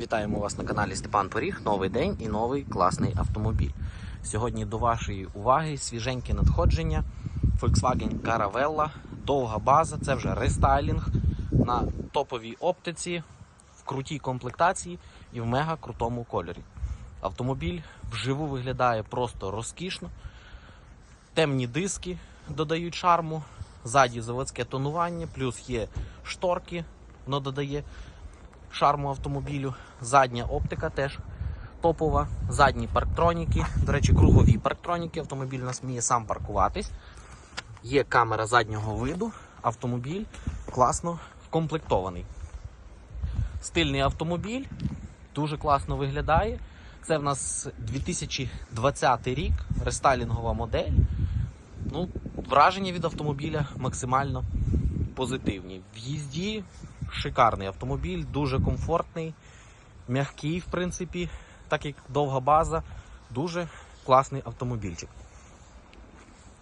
Вітаємо вас на каналі Степан Поріг. Новий день і новий класний автомобіль. Сьогодні до вашої уваги свіженьке надходження Volkswagen Caravella, довга база, це вже рестайлінг на топовій оптиці, в крутій комплектації і в мега крутому кольорі. Автомобіль вживу виглядає просто розкішно. Темні диски додають шарму, ззаді заводське тонування, плюс є шторки, воно додає шарму автомобілю. Задня оптика теж топова, задні парктроніки, до речі, кругові парктроніки. Автомобіль у нас вміє сам паркуватись. Є камера заднього виду, автомобіль класно вкомплектований. Стильний автомобіль, дуже класно виглядає. Це в нас 2020 рік, рестайлінгова модель. Ну, враження від автомобіля максимально позитивні. В їзді шикарний автомобіль, дуже комфортний, м'який, в принципі, так як довга база, дуже класний автомобільчик.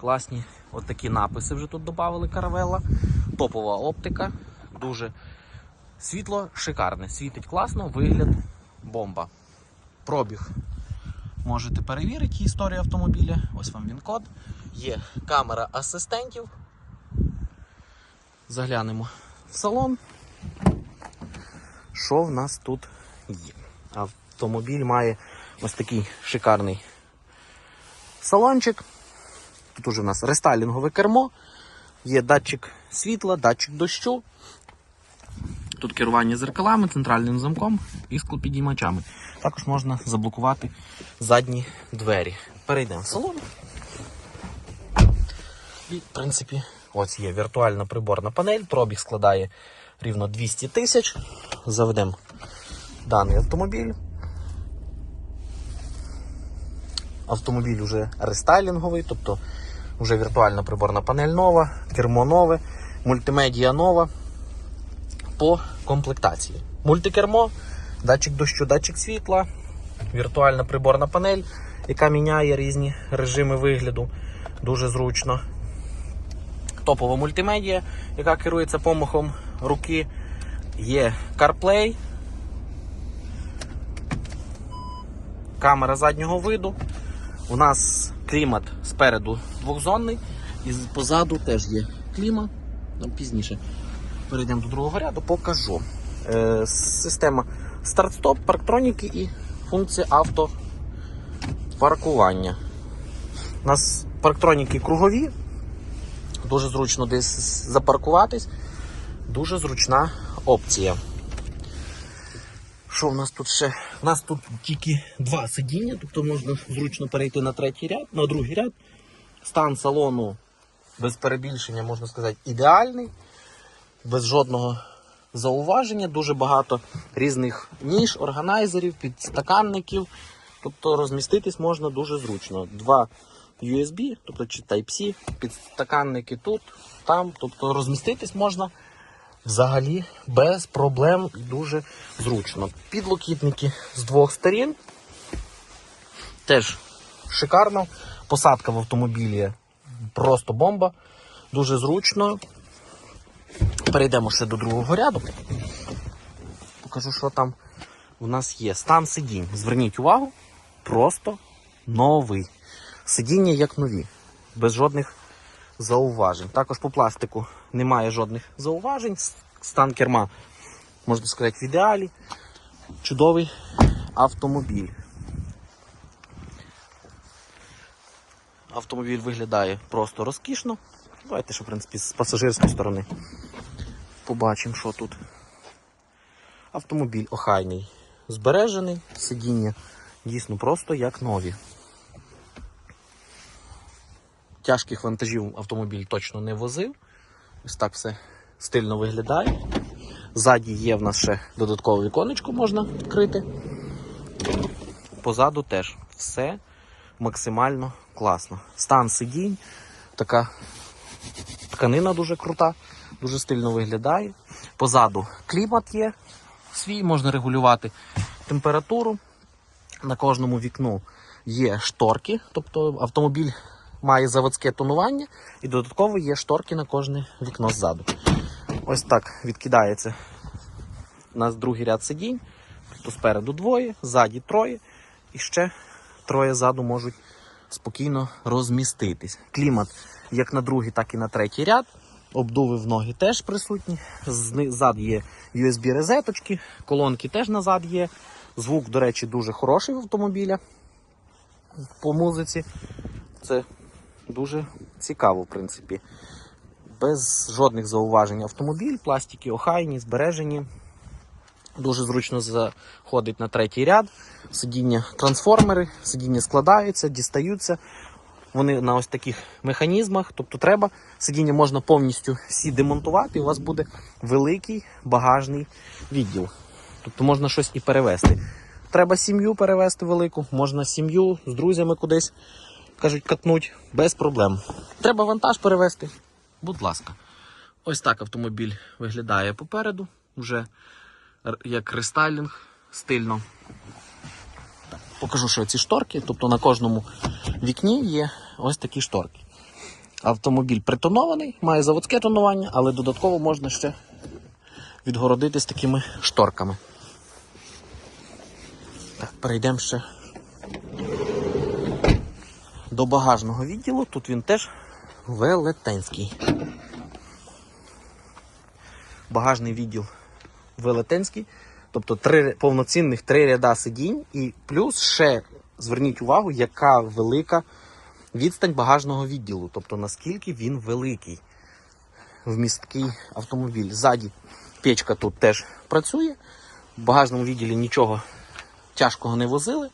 Класні от такі написи вже тут додали каравела. Топова оптика, дуже світло шикарне. Світить класно, вигляд бомба. Пробіг. Можете перевірити історію автомобіля. Ось вам він код. Є камера асистентів. Заглянемо в салон. Що в нас тут є? Автомобіль має ось такий шикарний салончик. Тут уже в нас рестайлінгове кермо, є датчик світла, датчик дощу. Тут керування зеркалами, центральним замком і склопідіймачами. Також можна заблокувати задні двері. Перейдемо в салон. І, в принципі, ось є віртуальна приборна панель, пробіг складає рівно 200 тисяч. Заведемо даний автомобіль. Автомобіль вже рестайлінговий, тобто вже віртуальна приборна панель нова, кермо нове, мультимедіа нова по комплектації. Мультикермо, датчик дощу, датчик світла, віртуальна приборна панель, яка міняє різні режими вигляду. Дуже зручно. Топова мультимедіа, яка керується помахом руки. Є CarPlay, камера заднього виду. У нас клімат спереду двохзонний і позаду теж є клімат. Там пізніше перейдемо до другого ряду, покажу. Е, система старт-стоп, парктроніки і функція автопаркування. У нас парктроніки кругові, дуже зручно десь запаркуватись, дуже зручна опція. Що в нас тут ще? У нас тут тільки два сидіння, тобто можна зручно перейти на третій ряд, на другий ряд. Стан салону без перебільшення, можна сказати, ідеальний, без жодного зауваження, дуже багато різних ніж, органайзерів, підстаканників. Тобто розміститись можна дуже зручно. Два USB, тобто чи Type-C, підстаканники тут, там. Тобто розміститись можна взагалі без проблем і дуже зручно. Підлокітники з двох сторін. Теж шикарно. Посадка в автомобілі просто бомба. Дуже зручно. Перейдемо ще до другого ряду. Покажу, що там у нас є. Стан сидінь. Зверніть увагу, просто новий. Сидіння як нові, без жодних зауважень. Також по пластику немає жодних зауважень. Стан керма, можна сказати, в ідеалі. Чудовий автомобіль. Автомобіль виглядає просто розкішно. Давайте, що, в принципі, з пасажирської сторони побачимо, що тут. Автомобіль охайний, збережений, сидіння дійсно просто як нові. Тяжких вантажів автомобіль точно не возив. Ось так все стильно виглядає. Ззаді є в нас ще додаткове віконечко можна відкрити. Позаду теж все максимально класно. Стан сидінь, така тканина дуже крута, дуже стильно виглядає. Позаду клімат є свій, можна регулювати температуру. На кожному вікну є шторки, тобто автомобіль має заводське тонування і додатково є шторки на кожне вікно ззаду. Ось так відкидається у нас другий ряд сидінь. Тобто спереду двоє, ззаді троє, і ще троє ззаду можуть спокійно розміститись. Клімат як на другий, так і на третій ряд. Обдуви в ноги теж присутні. Ззад є USB розеточки, колонки теж назад є. Звук, до речі, дуже хороший в автомобіля по музиці. Це дуже цікаво, в принципі. Без жодних зауважень автомобіль, пластики охайні, збережені. Дуже зручно заходить на третій ряд. Сидіння трансформери, сидіння складаються, дістаються. Вони на ось таких механізмах. Тобто треба, сидіння можна повністю всі демонтувати, і у вас буде великий багажний відділ. Тобто можна щось і перевезти. Треба сім'ю перевезти велику, можна сім'ю з друзями кудись, кажуть, катнуть, без проблем. Треба вантаж перевезти, будь ласка. Ось так автомобіль виглядає попереду, вже як рестайлінг стильно. Так, покажу, що ці шторки, тобто на кожному вікні є ось такі шторки. Автомобіль притонований, має заводське тонування, але додатково можна ще відгородитись такими шторками. Так, перейдемо ще до багажного відділу. Тут він теж велетенський. Багажний відділ велетенський, тобто три повноцінних три ряда сидінь, і плюс ще зверніть увагу, яка велика відстань багажного відділу, тобто наскільки він великий вмісткий автомобіль. Ззаді печка тут теж працює. В багажному відділі нічого тяжкого не возили.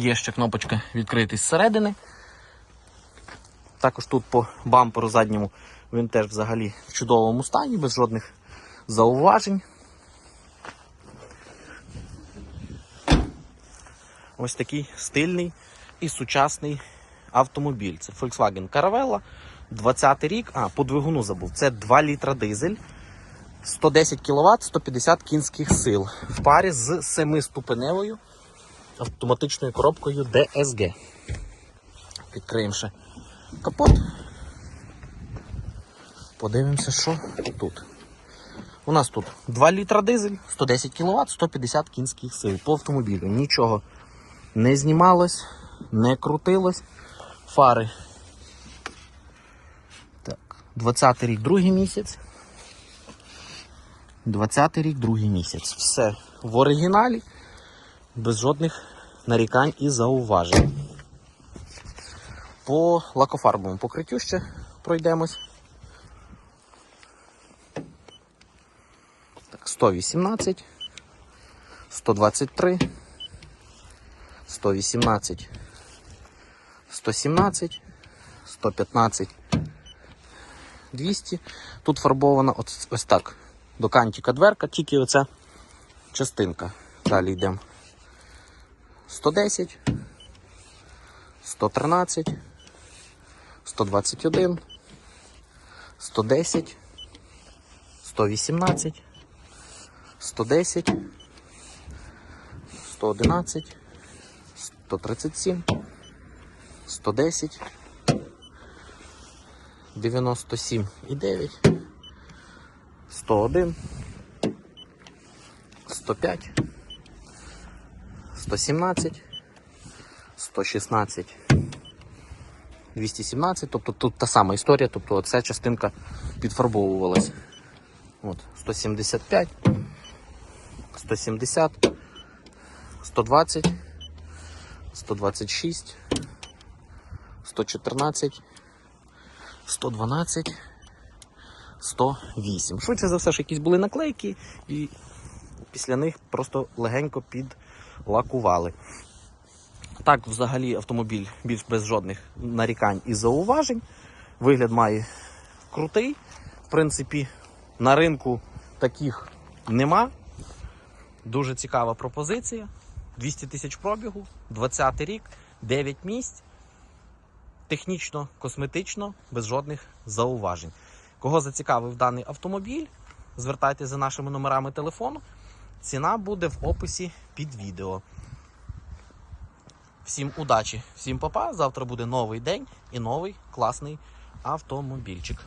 Є ще кнопочка відкритись зсередини. Також тут по бамперу задньому він теж взагалі в чудовому стані, без жодних зауважень. Ось такий стильний і сучасний автомобіль. Це Volkswagen Caravella, 20 рік. А, по двигуну забув. Це 2 літра дизель. 110 кВт, 150 кінських сил в парі з 7-ступеневою автоматичною коробкою DSG. Відкриємо ще капот. Подивимося, що тут. У нас тут 2 літра дизель, 110 кВт, 150 кінських сил по автомобілю. Нічого не знімалось, не крутилось. Фари. Так, 20 рік, другий місяць. 20 рік, другий місяць. Все в оригіналі, без жодних нарікань і зауважень. По лакофарбовому покриттю ще пройдемось. Так, 118, 123, 118, 117, 115, 200. Тут фарбована ось, так. До кантика дверка, тільки оця частинка. Далі йдемо. 110, 113, 121, 110, 118, 110, 111, 137, 110, 97 і 9, 101, 105, 117, 116, 217, тобто тут та сама історія, тобто ця частинка підфарбовувалась. От, 175, 170, 120, 126, 114, 112, 108. Швидше за все, що якісь були наклейки, і після них просто легенько підлакували. Так, взагалі, автомобіль більш без жодних нарікань і зауважень. Вигляд має крутий. В принципі, на ринку таких нема. Дуже цікава пропозиція. 200 тисяч пробігу, 20 рік, 9 місць. Технічно, косметично, без жодних зауважень. Кого зацікавив даний автомобіль, звертайтеся за нашими номерами телефону. Ціна буде в описі під відео. Всім удачі, всім папа. Завтра буде новий день і новий класний автомобільчик.